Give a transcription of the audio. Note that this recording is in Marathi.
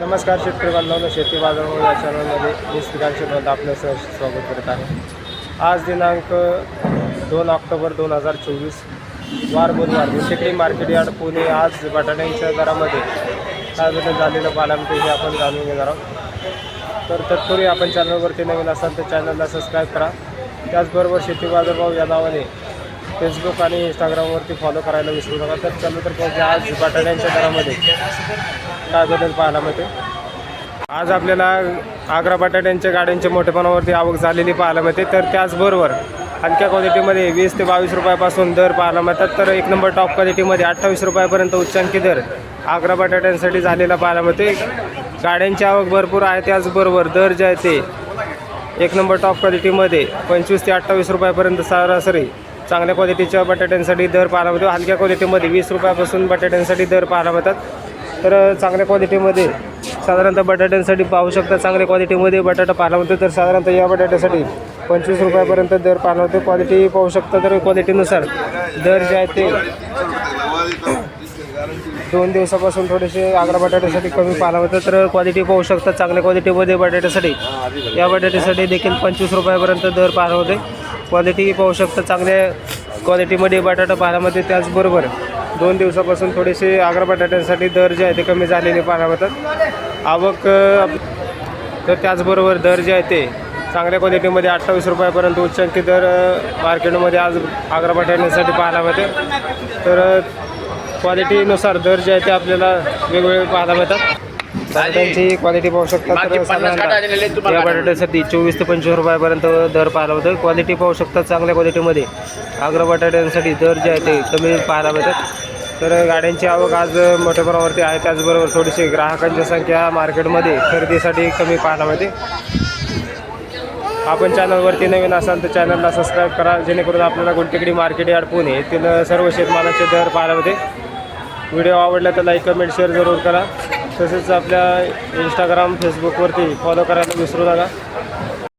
नमस्कार शेतकरी बांधवांना शेती बाजारभाव या चॅनलमध्ये मी श्रीकांत शेतमध्ये आपलं सहर्ष स्वागत करत आहे. आज दिनांक दोन ऑक्टोबर दोन हजार चोवीस वार बुधवार शेकडी मार्केट यार्ड पुणे आज बटाट्यांच्या दरामध्ये काय बदल झालेलं पाहायला हे आपण जाणून घेणार आहोत. तर तत्पूर्वी आपण चॅनलवरती नवीन असाल तर चॅनलला सबस्क्राईब करा. त्याचबरोबर शेती बाजारभाव या नावाने फेसबुक आणि इंस्टाग्रामवरती फॉलो करायला विसरू नका. तर चलो तर पाहूया आज बटाट्यांच्या दरामध्ये काय बदल पाहायला मिळते आज आपल्याला आग्रा बटाट्यांच्या गाड्यांच्या मोठेपणावरती आवक झालेली पाहायला मिळते. तर त्याचबरोबर हलक्या क्वालिटीमध्ये वीस ते बावीस रुपयापासून दर पाहायला मिळतात. तर एक नंबर टॉप क्वालिटीमध्ये अठ्ठावीस रुपयापर्यंत उच्चांकी दर आग्रा बटाट्यांसाठी झालेला पाहायला मिळते गाड्यांची आवक भरपूर आहे. त्याचबरोबर दर जे आहे ते एक नंबर टॉप क्वालिटीमध्ये पंचवीस ते अठ्ठावीस रुपयापर्यंत सरासरी चांगल्या क्वालिटीच्या बटाट्यांसाठी दर पाहायला मिळतो. हलक्या क्वालिटीमध्ये वीस रुपयापासून बटाट्यांसाठी दर पाहायला मिळतात. तर चांगल्या क्वालिटीमध्ये साधारणतः बटाट्यांसाठी पाहू शकता चांगल्या क्वालिटीमध्ये बटाटा पाहायला मिळतो. तर साधारणतः या बटाट्यासाठी पंचवीस रुपयापर्यंत दर पाहायला मिळतो. क्वालिटी पाहू शकता तर क्वालिटीनुसार दर जे आहे ते दोन दिवसापासून थोडेसे आग्रा बटाट्यासाठी कमी पाहायला मिळतं तर क्वालिटी पाहू शकता चांगल्या क्वालिटीमध्ये बटाट्यासाठी या बटाट्यासाठी देखील पंचवीस रुपयापर्यंत दर पाहायला होते क्वालिटी पाहू शकता चांगल्या क्वालिटीमध्ये बटाटा पाहायला त्याचबरोबर दोन दिवसापासून थोडेसे आग्रा बटाट्यांसाठी दर जे आहे ते कमी झालेले पाहायला मिळतात. आवक आप- तर त्याचबरोबर दर जे आहे ते चांगल्या क्वालिटीमध्ये अठ्ठावीस रुपयापर्यंत उच्चांकी दर मार्केटमध्ये आज आग्रा बटाट्यांसाठी पाहायला मिळते. तर क्वालिटीनुसार दर जे आहे ते आपल्याला वेगवेगळे पाहायला मिळतात. बटाट्यांची क्वालिटी पाहू शकता तर साधारणतः या बटाट्यासाठी चोवीस ते पंचवीस रुपयापर्यंत दर पाहायला मिळतो क्वालिटी पाहू शकता चांगल्या क्वालिटीमध्ये आग्रा बटाट्यांसाठी दर जे आहे ते कमी पाहायला मिळतात. तर गाड्यांची आवक आज मोठ्या प्रमाणावरती आहे. त्याचबरोबर थोडीशी ग्राहकांची संख्या मार्केटमध्ये खरेदीसाठी कमी पाहायला मिळते. आपण चॅनलवरती नवीन असाल तर चॅनलला सबस्क्राईब करा. जेणेकरून आपल्याला गुलटेकडी मार्केट यार्ड पुणे येथील सर्व शेतमालाचे दर पाहायला मिळते व्हिडिओ आवडला तर लाईक कमेंट शेअर जरूर करा. तसेच आपल्या इंस्टाग्राम फेसबुकवरती फॉलो करायला विसरू नका.